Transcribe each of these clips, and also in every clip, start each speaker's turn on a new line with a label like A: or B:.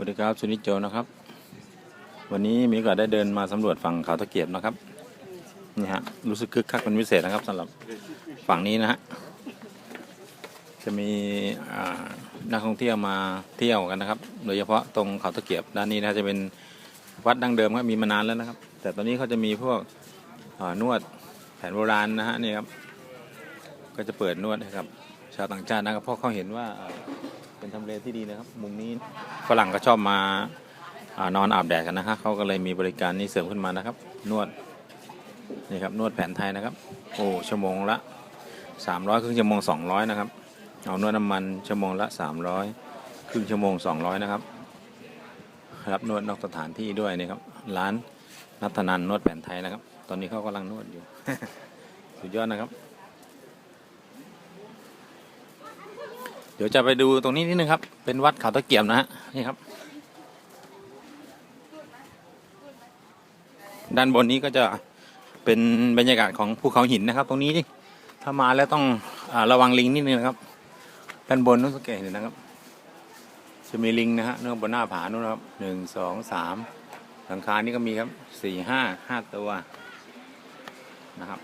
A: วัสดีครับสุนิจโจนะครับ วันนี้มีโอกาสได้เดินมาสำรวจฝั่งเขาตะเกียบนะครับนี่ฮะรู้สึกคึกคักเป็นพิเศษนะครับสำหรับฝั่งนี้นะฮะจะมีนักท่องเที่ยวมาเที่ยวกันนะครับ โดยเฉพาะตรงเขาตะเกียบด้านนี้นะจะเป็นวัดดั้งเดิมครับมีมานานแล้วนะครับ แต่ตอนนี้เขาจะมีพวกนวดแผนโบราณนะฮะนี่ครับก็จะเปิดนวดให้กับชาวต่างชาตินะครับเพราะเขาเห็นว่า เป็นทำเลที่ดีนะครับ มุมนี้ฝรั่งก็ชอบมาอนอนอาบแดดกันนะครับเขาก็เลยมีบริการนี้เสริมขึ้นมานะครับ นวดนี่ครับนวดแผนไทยนะครับ โอ้ชั่วโมงละ 300 ครึ่งชั่วโมง 200 นะครับเอานวดน้ำมันชั่วโมงละ 300 ครึ่งชั่วโมง 200 นะครับรับนวดนอกสถานที่ด้วยนี่ครับ ร้านนัทนันนวดแผนไทยนะครับ ตอนนี้เขากำลังนวดอยู่ สุดยอดนะครับ เดี๋ยวจะไปดูตรงนี้นิดนึงครับ เป็นวัดเขาตะเกียบนะฮะนี่ครับ ด้านบนนี้ก็จะเป็นบรรยากาศของภูเขาหินนะครับ ตรงนี้ถ้ามาแล้วต้องอระวังลิงนิดนึงนะครับ ด้านบนนู้นสังเกตเห็นนะครับ จะมีลิงนะฮะเนู่นบนหน้าผานู่นนะครับหนึ่งสองสามหลังคานี่ก็มีครับสี่ห้าห้าตัวนะครับ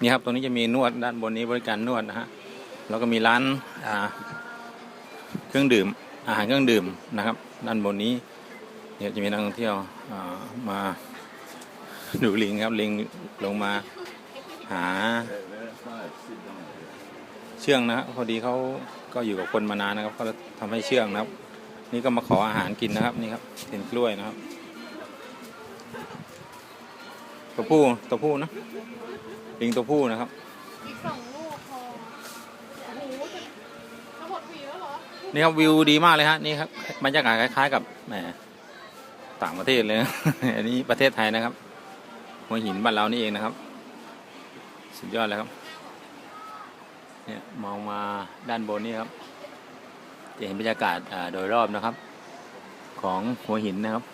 A: นี่ครับตรงนี้จะมีนวดด้านบนนี้บริการนวดนะฮะ แล้วก็มีร้านเครื่องดื่มอาหารเครื่องดื่มนะครับ ด้านบนนี้เนี่ยจะมีนักท่องเที่ยวมาดูลิงครับลิงลงมาหา เชื่องนะครับพอดีเขาก็อยู่กับคนมานานนะครับเขาทำให้เชื่องนะครับ นี่ก็มาขออาหารกินนะครับนี่ครับเป็นกล้วยนะครับตัวผู้ตัวผู้นะลิงตัวผู้นะครับ นี่ครับวิวดีมากเลยฮะนี่ครับบรรยากาศคล้าย ๆ กับแหมต่างประเทศเลย อันนี้ประเทศไทยนะครับหัวหินบ้านเรานี่เองนะครับ สุดยอดเลยครับ เนี่ยมองมาด้านบนนี่ครับ จะเห็นบรรยากาศโดยรอบนะครับ ของหัวหินนะครับ